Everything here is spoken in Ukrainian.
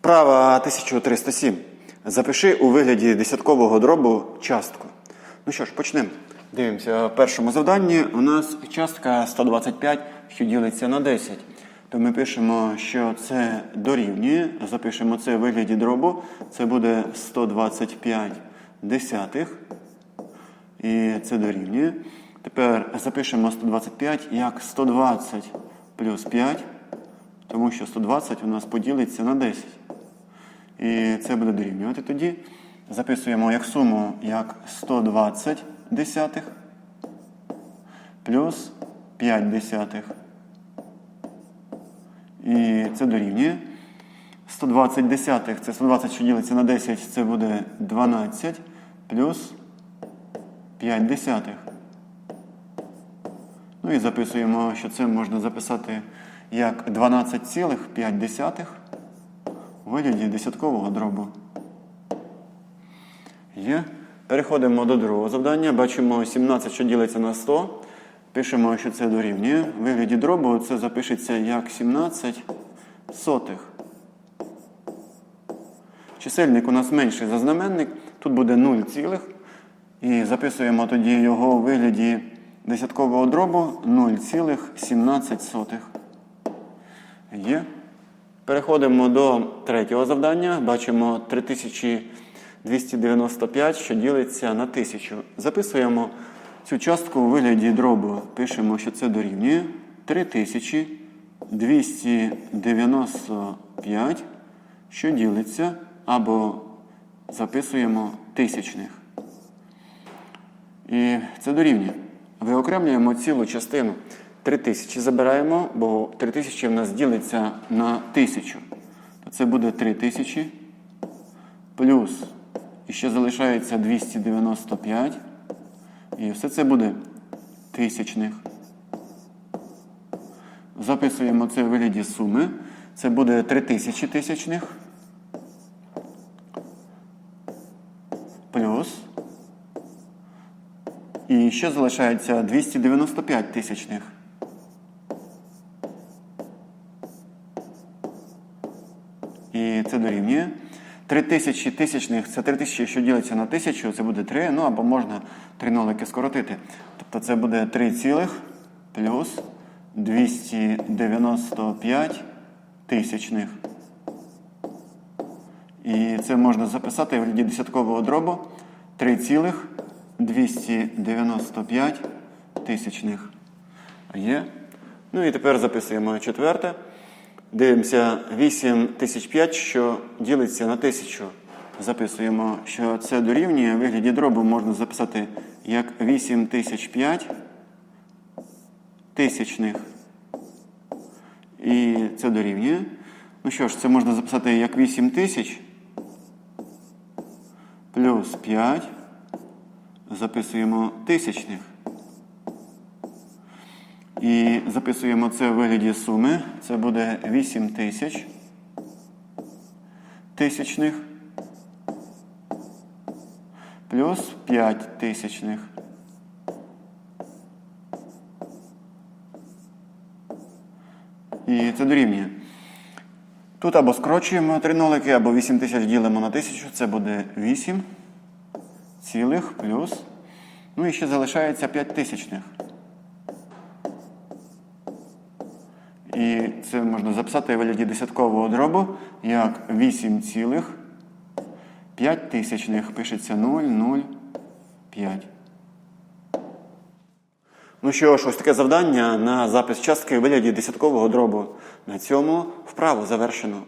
Вправа 1307. Запиши у вигляді десяткового дробу частку. Ну що ж, почнемо. Дивимося, в першому завданні у нас частка 125, що ділиться на 10. То ми пишемо, що це дорівнює. Запишемо це у вигляді дробу. Це буде 125 десятих. І це дорівнює. Тепер запишемо 125 як 120 плюс 5, тому що 120 у нас поділиться на 10. І це буде дорівнювати тоді. Записуємо як суму як 120 десятих плюс 5 десятих. І це дорівнює. 120 десятих це 120, що ділиться на 10, це буде 12 плюс 5 десятих. Ну і записуємо, що це можна записати як 12,5 у вигляді десяткового дробу. Є. Переходимо до другого завдання. Бачимо 17, що ділиться на 100. Пишемо, що це дорівнює. У вигляді дробу це запишеться як 17 сотих. Чисельник у нас менший за знаменник. Тут буде 0 цілих. І записуємо тоді його у вигляді десяткового дробу 0,17. Є. Переходимо до третього завдання. Бачимо 3295, що ділиться на 1000. Записуємо цю частку у вигляді дробу. Пишемо, що це дорівнює 3295, що ділиться, або записуємо тисячних. І це дорівнює. Виокремлюємо цілу частину. 3000 забираємо, бо 3000 в нас ділиться на 1000. То це буде 3000 плюс. І ще залишається 295. І все це буде тисячних. Записуємо це в вигляді суми. Це буде 3000 тисячних. Плюс. І ще залишається 295 тисячних. І це дорівнює. 3000 тисячних це 3000, що ділиться на 1000, це буде 3, ну або можна 3 нолики скоротити. Тобто це буде 3 цілих плюс 295 тисячних. І це можна записати в вигляді десяткового дробу 3 цілих 295 тисячних. Є. Ну і тепер записуємо четверте. Дивимося 8005, що ділиться на 1000. Записуємо, що це дорівнює. В вигляді дробу можна записати як 8005 тисячних. І це дорівнює. Ну що ж, це можна записати як 8000 плюс 5. Записуємо тисячних. І записуємо це в вигляді суми. Це буде 8 тисяч тисячних плюс 5 тисячних. І це дорівнює. Тут або скорочуємо три нолики, або 8 тисяч ділимо на 1000. Це буде 8 цілих плюс. Ну і ще залишається 5 тисячних. І це можна записати в вигляді десяткового дробу як 8 цілих 5 тисячних. Пишеться 0, 0, 5. Ну що ж, ось таке завдання на запис частки в вигляді десяткового дробу. На цьому вправу завершено.